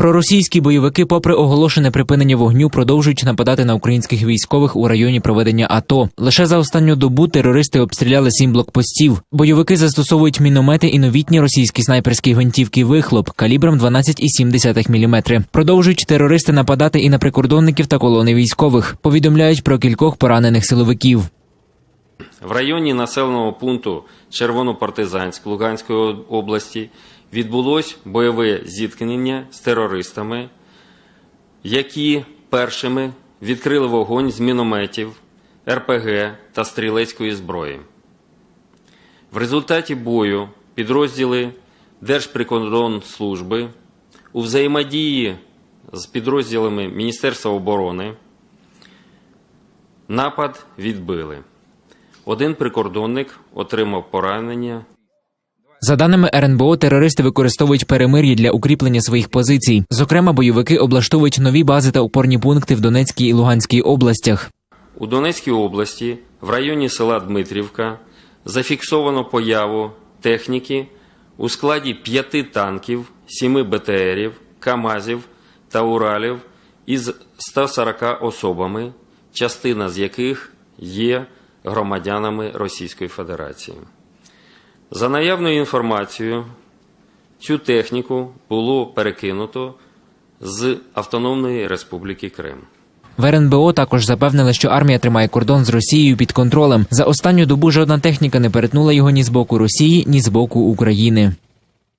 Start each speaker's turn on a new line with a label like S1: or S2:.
S1: Проросійські бойовики, попри оголошене припинення вогню, продовжують нападати на українських військових у районі проведення АТО. Лише за останню добу терористи обстріляли сім блокпостів. Бойовики застосовують міномети і новітні російські снайперські гвинтівки вихлоп калібром 12,7 мм. Продовжують терористи нападати і на прикордонників та колони військових. Повідомляють про кількох поранених силовиків.
S2: В районі населеного пункту Червонопартизанськ Луганської області відбулось бойове зіткнення з терористами, які першими відкрили вогонь з мінометів, РПГ та стрілецької зброї. В результаті бою підрозділи Держприкордонслужби у взаємодії з підрозділами Міністерства оборони напад відбили. Один прикордонник отримав поранення.
S1: За даними РНБО, терористи використовують перемир'я для укріплення своїх позицій. Зокрема, бойовики облаштовують нові бази та опорні пункти в Донецькій і Луганській областях.
S2: У Донецькій області, в районі села Дмитрівка, зафіксовано появу техніки у складі п'яти танків, сіми БТРів, КАМАЗів та Уралів із 140 особами, частина з яких є громадянами Російської Федерації. За наявною інформацією, цю техніку було перекинуто з Автономної Республіки Крим.
S1: В РНБО також запевнили, що армія тримає кордон з Росією під контролем. За останню добу жодна техніка не перетнула його ні з боку Росії, ні з боку України.